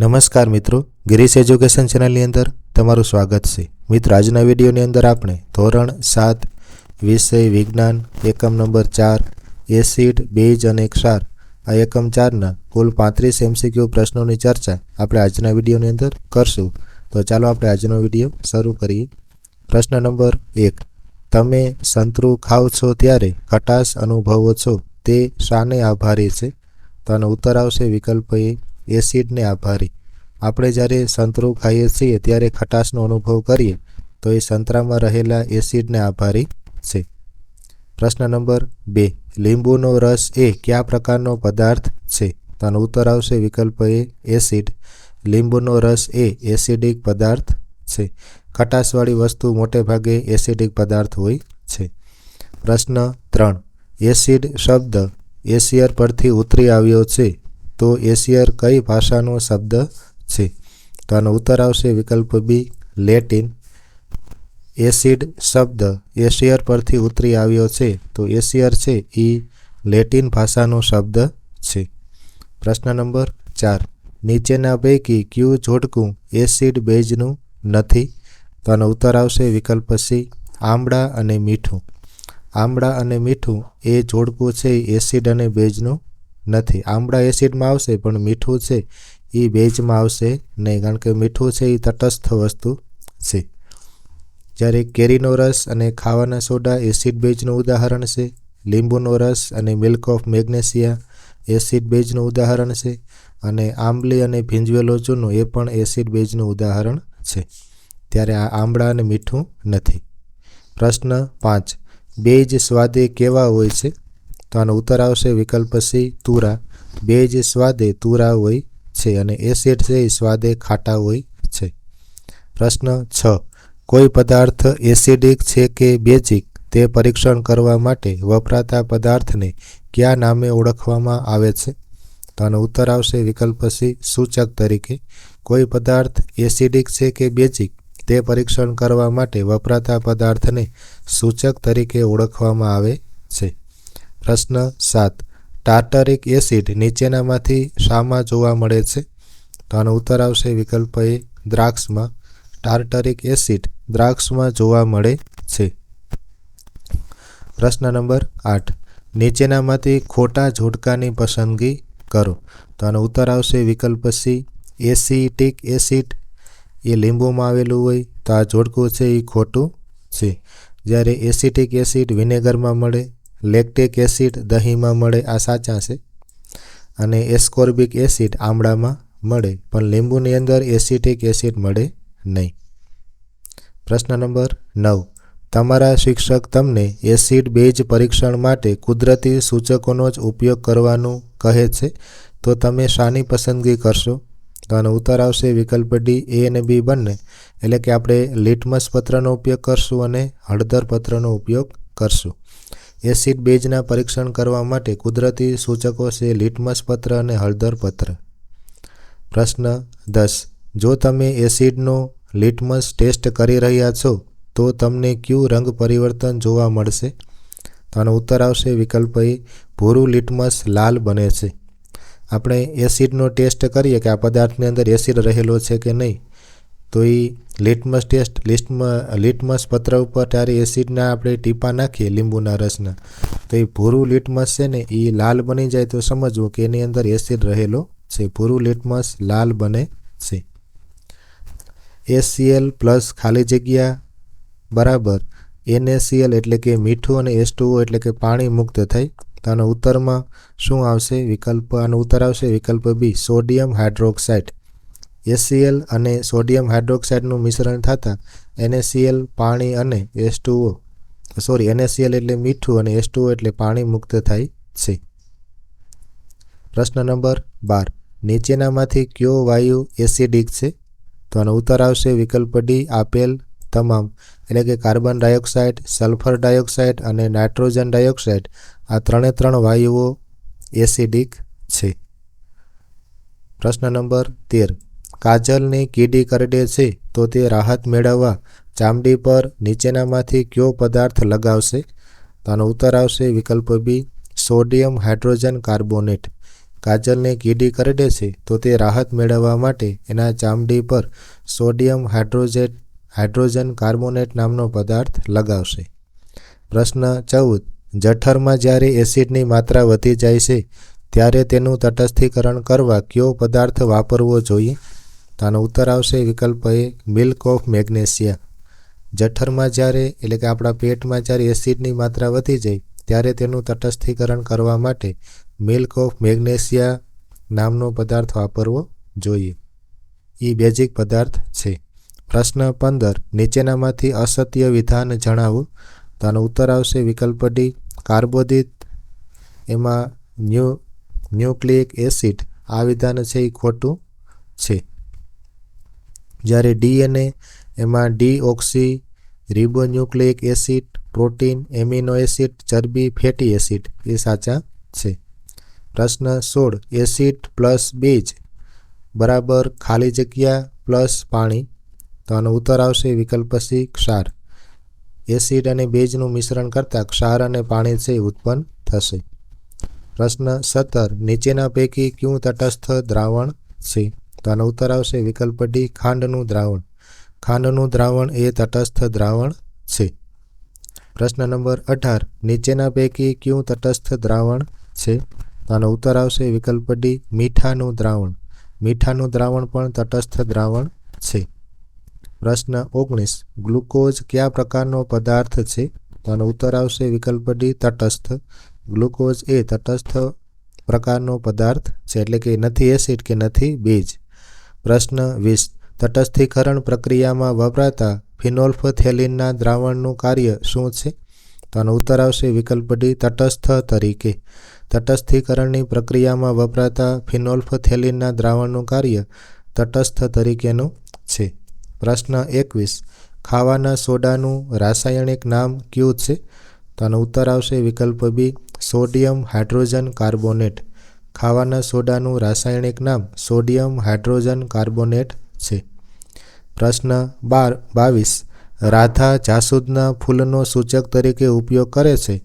નમસ્કાર મિત્રો, ગિરીશ એજ્યુકેશન ચેનલની અંદર તમારું સ્વાગત છે. મિત્રો, આજના વિડીયોની અંદર આપણે ધોરણ સાત, વિષય વિજ્ઞાન, એકમ નંબર ચાર એસિડ બેઝ અને ક્ષાર, આ એકમ ચારના કુલ પાંત્રીસ એમસીક્યુ પ્રશ્નોની ચર્ચા આપણે આજના વિડીયોની અંદર કરશું. તો ચાલો આપણે આજનો વીડિયો શરૂ કરીએ. પ્રશ્ન નંબર એક, તમે સંતરું ખાઓ છો ત્યારે ખટાશ અનુભવો છો, તે શાને આભારી છે? તો આનો ઉત્તર આવશે વિકલ્પ એ એસિડને આભારી. આપણે જ્યારે સંતરું ખાઈએ છીએ, ત્યારે ખટાશનો અનુભવ કરીએ, તો એ સંતરામાં રહેલા એસિડને આભારી છે. પ્રશ્ન નંબર બે. લીંબુનો રસ એ કયા પ્રકારનો પદાર્થ છે? તો આનો ઉત્તર આવશે વિકલ્પ એ, એસિડ. લીંબુનો રસ એ એસિડિક પદાર્થ છે. ખટાશવાળી વસ્તુ મોટે ભાગે એસિડિક પદાર્થ હોય છે. પ્રશ્ન ત્રણ. એસિડ શબ્દ એશિયર પરથી ઉતરી આવ્યો છે. તો એશિયર કઈ ભાષાનો શબ્દ છે? તો આનો ઉત્તર આવશે વિકલ્પ બી, લેટિન. એસિડ શબ્દ એશિયર પરથી ઉતરી આવ્યો છે. તો એશિયર છે એ લેટિન ભાષાનો શબ્દ છે. પ્રશ્ન નંબર ચાર. નીચેના પૈકી ક્યુ જોડકું એસિડ બેઝનું નથી? તો આનો ઉત્તર આવશે વિકલ્પ સી, આમળા અને મીઠું. આમળા અને મીઠું એ જોડકું છે એસિડ અને બેઝનું નથી. આમળા એસિડમાં આવશે, પણ મીઠું છે. એ બેઝમાં આવશે નહીં, કારણ કે મીઠું છે એ તટસ્થ વસ્તુ છે. જ્યારે કેરીનો રસ અને ખાવાના સોડા એસિડ બેઝનું ઉદાહરણ છે. લીંબુનો રસ અને મિલ્ક ઓફ મેગ્નેશિયા એસિડ બેઝનું ઉદાહરણ છે. અને આંબલી અને ભીંજવેલો ચૂનો એ પણ એસિડ બેઝનું ઉદાહરણ છે. ત્યારે આ આંબળા અને મીઠું નથી. પ્રશ્ન પાંચ. બેજ સ્વાદે કેવા હોય છે? તો આનો ઉત્તર આવશે વિકલ્પ સી, તુરા. જ સ્વાદે તુરા હોય છે અને એસિડ છે એ સ્વાદે ખાટા હોય છે. પ્રશ્ન છ. કોઈ પદાર્થ એસિડિક છે કે બેઝિક તે પરીક્ષણ કરવા માટે વપરાતા પદાર્થને કયા નામે ઓળખવામાં આવે છે? તો આનો ઉત્તર આવશે વિકલ્પ સી, સૂચક તરીકે. કોઈ પદાર્થ એસિડિક છે કે બેઝિક તે પરીક્ષણ કરવા માટે વપરાતા પદાર્થને સૂચક તરીકે ઓળખવામાં આવે છે. પ્રશ્ન સાત. ટાર્ટરિક એસિડ નીચેનામાંથી શામાં જોવા મળે છે? તો આનો ઉત્તર આવશે વિકલ્પ એ, દ્રાક્ષમાં. ટાર્ટરિક એસિડ દ્રાક્ષમાં જોવા મળે છે. પ્રશ્ન નંબર આઠ. નીચેનામાંથી ખોટા જોડકાની પસંદગી કરો. તો આનો ઉત્તર આવશે વિકલ્પ સી, એસિટિક એસિડ. એ લીંબુમાં આવેલું હોય, તો આ જોડકું છે એ ખોટું છે. જ્યારે એસિટિક એસિડ વિનેગરમાં મળે લેક્ટિક એસિડ દહીંમાં મળે, આ સાચા છે. અને એસ્કોર્બિક એસિડ આમળામાં મળે, પણ લીંબુની અંદર એસિટિક એસિડ મળે નહીં. પ્રશ્ન નંબર નવ. તમારા શિક્ષક તમને એસિડ બેઝ પરીક્ષણ માટે કુદરતી સૂચકોનો જ ઉપયોગ કરવાનું કહે છે? તો તમે શાની પસંદગી કરશો? તો આનો ઉત્તર આવશે વિકલ્પ ડી, એ અને બી બંને. એટલે કે આપણે લિટમસ પત્રનો ઉપયોગ કરશું અને હળદર પત્રનો ઉપયોગ કરશું. એસિડ બેઝના પરીક્ષણ કરવા માટે કુદરતી સૂચકો છે લિટમસ પત્ર અને હળદર પત્ર. પ્રશ્ન દસ. જો તમે એસિડનો લિટમસ ટેસ્ટ કરી રહ્યા છો, તો તમને કયું રંગ પરિવર્તન જોવા મળશે? તો આનો ઉત્તર આવશે વિકલ્પ એ, ભૂરું લિટમસ લાલ બને છે. આપણે એસિડનો ટેસ્ટ કરીએ કે આ પદાર્થની અંદર એસિડ રહેલો છે કે નહીં? તો એ લિટમસ ટેસ્ટ લિસ્ટમાં લિટમસ પત્ર ઉપર ત્યારે એસિડના આપણે ટીપા નાખીએ લીંબુના રસના. તો એ ભૂરું લિટમસ છે ને એ લાલ બની જાય તો સમજવું કે એની અંદર એસિડ રહેલો છે. ભૂરું લિટમસ લાલ બને છે. એસસીએલ પ્લસ ખાલી જગ્યા, બરાબર. એનએસીએલ એટલે કે મીઠું અને એસટુઓ એટલે કે પાણી મુક્ત થાય. તો આનો ઉત્તરમાં શું આવશે? વિકલ્પ, આનો ઉત્તર આવશે વિકલ્પ બી સોડિયમ હાઇડ્રોક્સાઇડ એસસીએલ અને સોડિયમ હાઇડ્રોક્સાઇડનું મિશ્રણ થતાં એનએસીએલ પાણી અને એસટુઓ સોરી એનએસીએલ એટલે મીઠું અને એસટુઓ એટલે પાણી મુક્ત થાય છે. પ્રશ્ન નંબર બાર, નીચેનામાંથી કયો વાયુ એસિડિક છે? તો આનો ઉત્તર આવશે વિકલ્પ ડી આપેલ તમામ, એટલે કે કાર્બન ડાયોક્સાઇડ, સલ્ફર ડાયોક્સાઇડ અને નાઇટ્રોજન ડાયોક્સાઇડ, આ ત્રણે ત્રણ વાયુઓ એસિડિક છે. પ્રશ્ન નંબર તેર કાજલની કીડી કરડે છે, તો તે રાહત મેળવવા ચામડી પર નીચેનામાંથી કયો પદાર્થ લગાવશે? તો આનો ઉત્તર આવશે વિકલ્પ બી સોડિયમ હાઇડ્રોજન કાર્બોનેટ. કાજલને કીડી કરડે છે, તો તે રાહત મેળવવા માટે એના ચામડી પર સોડિયમ હાઇડ્રોજેટ, હાઇડ્રોજન કાર્બોનેટ નામનો પદાર્થ લગાવશે. પ્રશ્ન ચૌદ, જઠરમાં જ્યારે એસિડની માત્રા વધી જાય છે, ત્યારે તેનું તટસ્થીકરણ કરવા કયો પદાર્થ વાપરવો જોઈએ? તો આનો ઉત્તર આવશે વિકલ્પ એ મિલ્ક ઓફ મેગ્નેશિયા જઠરમાં જ્યારે, એટલે કે આપણા પેટમાં જ્યારે એસિડની માત્રા વધી જાય, ત્યારે તેનું તટસ્થીકરણ કરવા માટે મિલ્ક ઓફ મેગ્નેશિયા નામનો પદાર્થ વાપરવો જોઈએ. એ બેઝિક પદાર્થ છે. પ્રશ્ન પંદર, નીચેનામાંથી અસત્ય વિધાન જણાવો. તો આનો ઉત્તર આવશે વિકલ્પ ડી, કાર્બોદિત, એમાં ન્યુ, ન્યુક્લિક એસિડ. આ વિધાન છે એ ખોટું છે. જ્યારે ડીએનએ, એમાં deoxyribonucleic acid, protein, amino acid, ચરબી, ફેટી એસિડ એ સાચા છે. પ્રશ્ન સોળ, એસિડ પ્લસ બીજ બરાબર ખાલી જગ્યા પ્લસ પાણી? તો આનો ઉત્તર આવશે વિકલ્પ સી, ક્ષાર. એસિડ અને બેજનું મિશ્રણ કરતાં ક્ષાર અને પાણી છે ઉત્પન્ન થશે. પ્રશ્ન સત્તર, નીચેના પૈકી ક્યું તટસ્થ દ્રાવણ છે? તો આનો ઉત્તર આવશે વિકલ્પ ડી ખાંડનું દ્રાવણ. ખાંડનું દ્રાવણ એ તટસ્થ દ્રાવણ છે. પ્રશ્ન નંબર અઢાર, નીચેના પૈકી ક્યું તટસ્થ દ્રાવણ છે? તો આનો ઉત્તર આવશે વિકલ્પ ડી મીઠાનું દ્રાવણ. મીઠાનું દ્રાવણ પણ તટસ્થ દ્રાવણ છે. પ્રશ્ન ઓગણીસ, ગ્લુકોઝ કયા પ્રકારનો પદાર્થ છે? તો આનો ઉત્તર આવશે વિકલ્પ ડી તટસ્થ. ગ્લુકોઝ એ તટસ્થ પ્રકારનો પદાર્થ છે, એટલે કે નથી એસિડ કે નથી બેઝ. પ્રશ્ન વીસ. તટસ્થીકરણ પ્રક્રિયામાં વપરાતા ફિનોલ્ફથેલિનના દ્રાવણનું કાર્ય શું છે? તો આનો ઉત્તર આવશે વિકલ્પ ડી, તટસ્થ તરીકે. તટસ્થીકરણની પ્રક્રિયામાં વપરાતા ફિનોલ્ફથેલિનના દ્રાવણનું કાર્ય તટસ્થ તરીકેનું છે. પ્રશ્ન એકવીસ. ખાવાના સોડાનું રાસાયણિક નામ કયું છે? તો આનો ઉત્તર આવશે વિકલ્પ બી, સોડિયમ હાઇડ્રોજન કાર્બોનેટ. ખાવાના સોડાનું રાસાયણિક નામ સોડિયમ હાઇડ્રોજન કાર્બોનેટ છે. પ્રશ્ન બાર બાવીસ, રાધા જાસૂદના ફૂલનો સૂચક તરીકે ઉપયોગ કરે છે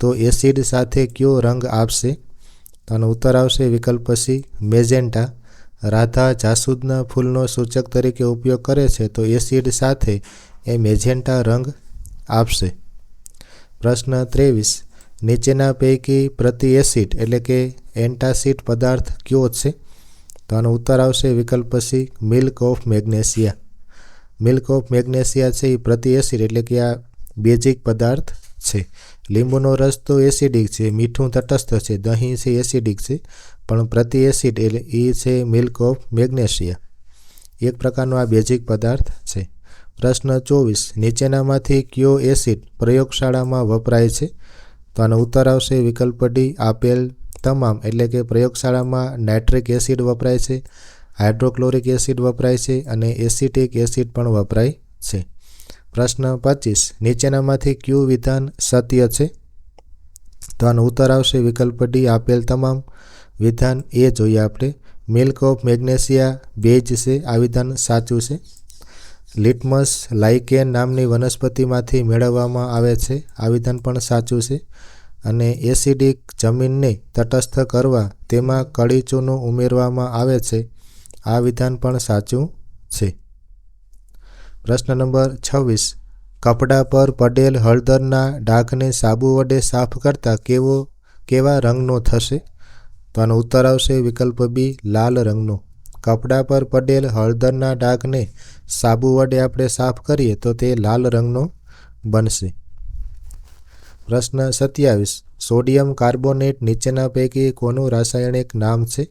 તો એસિડ સાથે કયો રંગ આપશે? તો ઉત્તર આવશે વિકલ્પ સી, મેજેન્ટા. રાધા જાસૂદના ફૂલનો સૂચક તરીકે ઉપયોગ કરે છે તો એસિડ સાથે એ મેજેન્ટા રંગ આપશે. પ્રશ્ન ત્રેવીસ નીચેના પૈકી પ્રતિ એસિડ એટલે કે એન્ટાસિડ પદાર્થ કયો છે? તો આનો ઉત્તર આવશે વિકલ્પ C milk of magnesia. Milk of magnesia છે એ પ્રતિ એસિડ એટલે કે આ બેઝિક પદાર્થ છે. લીંબુનો રસ તો એસિડિક છે, મીઠું તટસ્થ છે, દહીં છે એસિડિક છે, પણ પ્રતિ એસિડ એટલે એ છે મિલ્ક ઓફ મેગ્નેશિયા. એક પ્રકારનો આ બેઝિક પદાર્થ છે. પ્રશ્ન ચોવીસ, નીચેનામાંથી કયો એસિડ પ્રયોગશાળામાં વપરાય છે? તો આનો ઉત્તર આવશે વિકલ્પ ડી આપેલ તમામ, એટલે કે પ્રયોગશાળામાં નાઇટ્રિક એસિડ વપરાય છે, હાઇડ્રોક્લોરિક એસિડ વપરાય છે અને એસિટિક એસિડ પણ વપરાય છે. પ્રશ્ન પચીસ, નીચેનામાંથી ક્યુ વિધાન સત્ય છે? તો આનો ઉત્તર આવશે વિકલ્પ ડી આપેલ તમામ વિધાન એ જોઈએ આપણે. મિલ્ક ઓફ મેગ્નેશિયા બેજ છે, આ વિધાન સાચું છે? લિટમસ લાઇકેન નામની વનસ્પતિમાંથી મેળવવામાં આવે છે. આ વિધાન પણ સાચું છે. અને એસિડિક જમીનને તટસ્થ કરવા તેમાં કળીચૂનું ઉમેરવામાં આવે છે. આ વિધાન પણ સાચું છે. પ્રશ્ન નંબર છવ્વીસ. કપડા પર પડેલ હળદરના ડાઘને સાબુ વડે સાફ કરતાં કેવો, કેવા રંગનો થશે? તો આનો ઉત્તર આવશે વિકલ્પ બી, લાલ રંગનો. કપડા પર પડેલ હળદરના ડાઘને સાબુ વડે આપણે સાફ કરીએ તો તે લાલ રંગનો બનશે. પ્રશ્ન સત્યાવીસ. સોડિયમ કાર્બોનેટ નીચેના પૈકી કોનું રાસાયણિક નામ છે?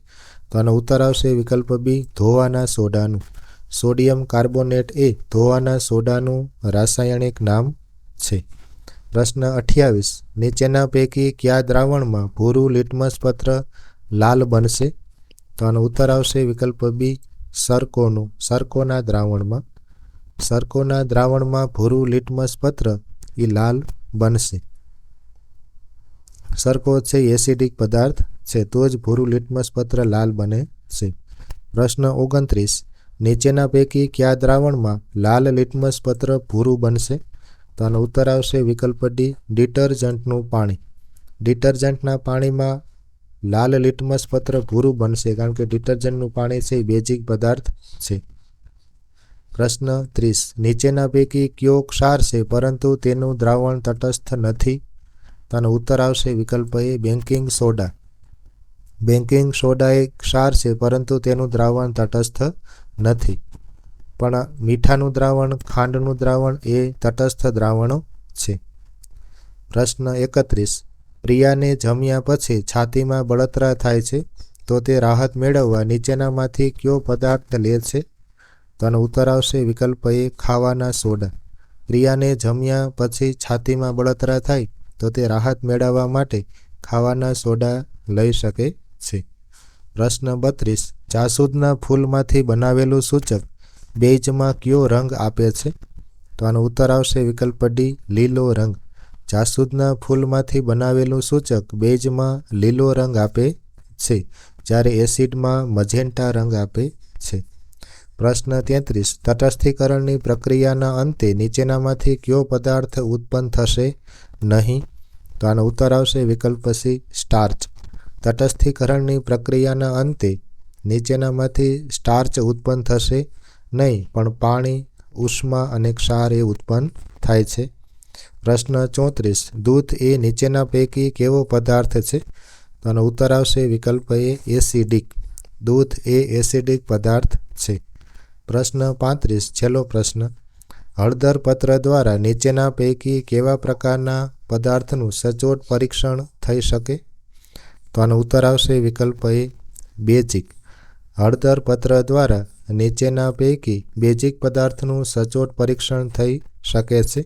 તો આનો ઉત્તર આવશે વિકલ્પ બી, ધોવાના સોડાનું. સોડિયમ કાર્બોનેટ એ ધોવાના સોડાનું રાસાયણિક નામ છે. પ્રશ્ન અઠ્યાવીસ. નીચેના પૈકી કયા દ્રાવણમાં ભૂરું લિટમસ પત્ર લાલ બનશે? તો આનો ઉત્તર આવશે વિકલ્પ બી સરકોનું. સરકોના દ્રાવણમાં સરકોના દ્રાવણમાં ભૂરું લીટમસ પત્ર, એ લાલ બનશે. સરકો છે એસિડિક પદાર્થ છે, તો જ ભૂરું લીટમસ પત્ર લાલ બને છે. પ્રશ્ન ઓગણત્રીસ, નીચેના પૈકી કયા દ્રાવણમાં લાલ લીટમસ પત્ર ભૂરું બનશે? તો આનો ઉત્તર આવશે વિકલ્પ ડી ડિટર્જન્ટનું પાણી. ડિટર્જન્ટના પાણીમાં લાલ લિટમસ પત્ર ભૂરું બનશે કારણ કે ડિટર્જન્ટનું પાણી છે, એ બેઝિક પદાર્થ છે. પ્રશ્ન ત્રીસ. નીચેના પૈકી કયો ક્ષાર છે, પરંતુ તેનું દ્રાવણ તટસ્થ નથી. તેનો ઉત્તર આવશે વિકલ્પ A banking soda. Banking soda એ ક્ષાર છે, પરંતુ તેનું દ્રાવણ તટસ્થ નથી. પણ મીઠાનું દ્રાવણ, ખાંડનું દ્રાવણ એ તટસ્થ દ્રાવણો છે. પ્રશ્ન એકત્રીસ. પ્રિયાને જમ્યા પછી છાતીમાં બળતરા થાય છે, તો તે રાહત મેળવવા નીચેનામાંથી કયો પદાર્થ લે છે? તો ઉત્તર આવશે વિકલ્પ એ ખાવાના સોડા. પ્રિયાને જમ્યા પછી છાતીમાં બળતરા થાય, તો તે રાહત મેળવવા માટે ખાવાના સોડા લઈ શકે છે. પ્રશ્ન બત્રીસ. જાસૂદના ફૂલમાંથી બનાવેલું સૂચક બેજમાં કયો રંગ આપે છે? તો આનો ઉત્તર આવશે વિકલ્પ ડી, લીલો રંગ. જાસૂદના ફૂલમાંથી બનાવેલું સૂચક બેજમાં લીલો રંગ આપે છે, જ્યારે એસિડમાં મજેન્ટા રંગ આપે છે. પ્રશ્ન તેત્રીસ, તટસ્થીકરણની પ્રક્રિયાના અંતે નીચેનામાંથી કયો પદાર્થ ઉત્પન્ન થશે? નહીં. તો આનો ઉત્તર આવશે વિકલ્પ સી, સ્ટાર્ચ. તટસ્થીકરણની પ્રક્રિયાના અંતે નીચેનામાંથી સ્ટાર્ચ ઉત્પન્ન થશે નહીં, પણ પાણી, ઉષ્મા અને ક્ષાર એ ઉત્પન્ન થાય છે. પ્રશ્ન ચોત્રીસ. દૂધ એ નીચેના પૈકી કેવો પદાર્થ છે? તો આનો ઉત્તર આવશે વિકલ્પ એ એસિડિક. દૂધ એ એસિડિક પદાર્થ છે. પ્રશ્ન પાંત્રીસ. છેલ્લો પ્રશ્ન. હળદર પત્ર દ્વારા નીચેના પૈકી કેવા પ્રકારના પદાર્થનું સચોટ પરીક્ષણ થઈ શકે? તો આનો ઉત્તર આવશે વિકલ્પ એ બેઝિક. હળદર પત્ર દ્વારા નીચેના પૈકી બેઝિક પદાર્થનું સચોટ પરીક્ષણ થઈ શકે છે.